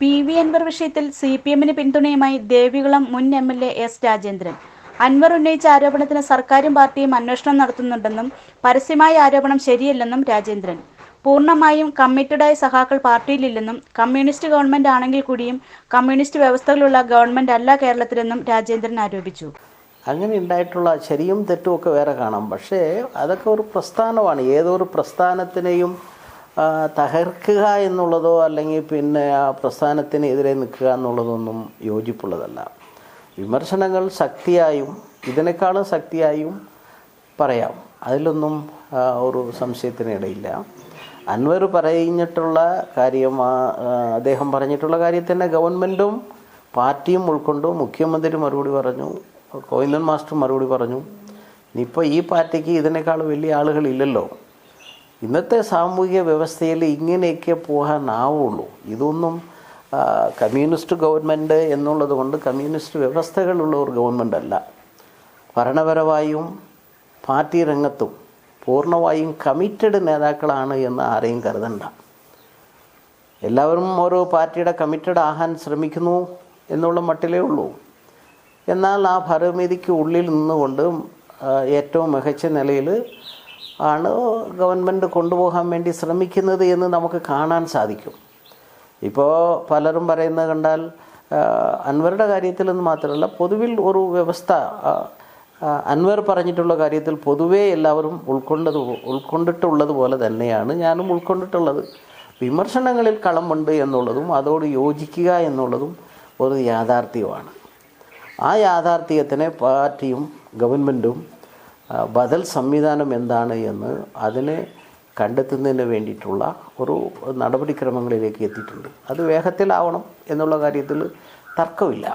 P V Anwar വിഷയത്തിൽ C P എമ്മിന് പിന്തുണയുമായി ദേവികുളം മുൻ M L A S Rajendran. Anvar ഉന്നയിച്ച ആരോപണത്തിന് സർക്കാരും പാർട്ടിയും അന്വേഷണം നടത്തുന്നുണ്ടെന്നും പരസ്യമായ ആരോപണം ശരിയല്ലെന്നും രാജേന്ദ്രൻ. പൂർണമായും കമ്മിറ്റഡായ സഹാക്കൾ പാർട്ടിയിലില്ലെന്നും കമ്മ്യൂണിസ്റ്റ് ഗവൺമെന്റ് ആണെങ്കിൽ കൂടിയും കമ്മ്യൂണിസ്റ്റ് വ്യവസ്ഥകളുള്ള ഗവൺമെന്റ് അല്ല കേരളത്തിലെന്നും രാജേന്ദ്രൻ ആരോപിച്ചു. അങ്ങനെ ഉണ്ടായിട്ടുള്ള ശരിയും തെറ്റും ഒക്കെ വേറെ കാണാം. പക്ഷേ അതൊക്കെ ഒരു പ്രസ്ഥാനമാണ്. ഏതൊരു പ്രസ്ഥാനത്തിനെയും തകർക്കുക എന്നുള്ളതോ അല്ലെങ്കിൽ പിന്നെ ആ പ്രസ്ഥാനത്തിനെതിരെ നിൽക്കുക എന്നുള്ളതൊന്നും യോജിപ്പുള്ളതല്ല. വിമർശനങ്ങൾ ശക്തിയായും ഇതിനേക്കാളും ശക്തിയായും പറയാം. അതിലൊന്നും ഒരു സംശയത്തിന് ഇടയില്ല. അൻവർ പറഞ്ഞിട്ടുള്ള കാര്യം അദ്ദേഹം പറഞ്ഞിട്ടുള്ള കാര്യത്തിനെ ഗവൺമെന്റും പാർട്ടിയും ഉൾക്കൊണ്ടു മുഖ്യമന്ത്രി മറുപടി പറഞ്ഞു കോയിന്ദൻ മാസ്റ്റർ മറുപടി പറഞ്ഞു. ഇനിയിപ്പോൾ ഈ പാർട്ടിക്ക് ഇതിനേക്കാൾ വലിയ ആളുകളില്ലല്ലോ. ഇന്നത്തെ സാമൂഹിക വ്യവസ്ഥയിൽ ഇങ്ങനെയൊക്കെ പോകാനാവുള്ളൂ. ഇതൊന്നും കമ്മ്യൂണിസ്റ്റ് ഗവൺമെന്റ് എന്നുള്ളത് കൊണ്ട് കമ്മ്യൂണിസ്റ്റ് വ്യവസ്ഥകളുള്ള ഒരു ഗവൺമെന്റ് അല്ല ഭരണപരമായും പാർട്ടി രംഗത്തും പൂർണമായും കമ്മിറ്റഡ് നേതാക്കളാണ് എന്ന് ആരെയും കരുതണ്ട. എല്ലാവരും ഓരോ പാർട്ടിയുടെ കമ്മിറ്റഡ് ആകാൻ ശ്രമിക്കുന്നു എന്നുള്ള മട്ടിലേ ഉള്ളൂ. എന്നാൽ ആ ഭരമിതിക്ക് ഉള്ളിൽ നിന്നുകൊണ്ട് ഏറ്റവും മികച്ച നിലയിൽ ആണ് ഗവൺമെന്റ് കൊണ്ടുപോകാൻ വേണ്ടി ശ്രമിക്കുന്നത് എന്ന് നമുക്ക് കാണാൻ സാധിക്കും. ഇപ്പോൾ പലരും പറയുന്നത് കണ്ടാൽ അൻവറുടെ കാര്യത്തിൽ എന്ന് മാത്രമല്ല പൊതുവിൽ ഒരു വ്യവസ്ഥ അൻവർ പറഞ്ഞിട്ടുള്ള കാര്യത്തിൽ പൊതുവേ എല്ലാവരും ഉൾക്കൊണ്ടത് ഉൾക്കൊണ്ടിട്ടുള്ളത് പോലെ തന്നെയാണ് ഞാനും ഉൾക്കൊണ്ടിട്ടുള്ളത്. വിമർശനങ്ങളിൽ കളമുണ്ട് എന്നുള്ളതും അതോട് യോജിക്കുക എന്നുള്ളതും ഒരു യാഥാർത്ഥ്യമാണ്. ആ യാഥാർത്ഥ്യത്തിനെ പാർട്ടിയും ഗവൺമെന്റും ബദൽ സംവിധാനം എന്താണ് എന്ന് അതിനെ കണ്ടെത്തുന്നതിന് വേണ്ടിയിട്ടുള്ള ഒരു നടപടിക്രമങ്ങളിലേക്ക് എത്തിയിട്ടുണ്ട്. അത് വേഗത്തിലാവണം എന്നുള്ള കാര്യത്തിൽ തർക്കമില്ല.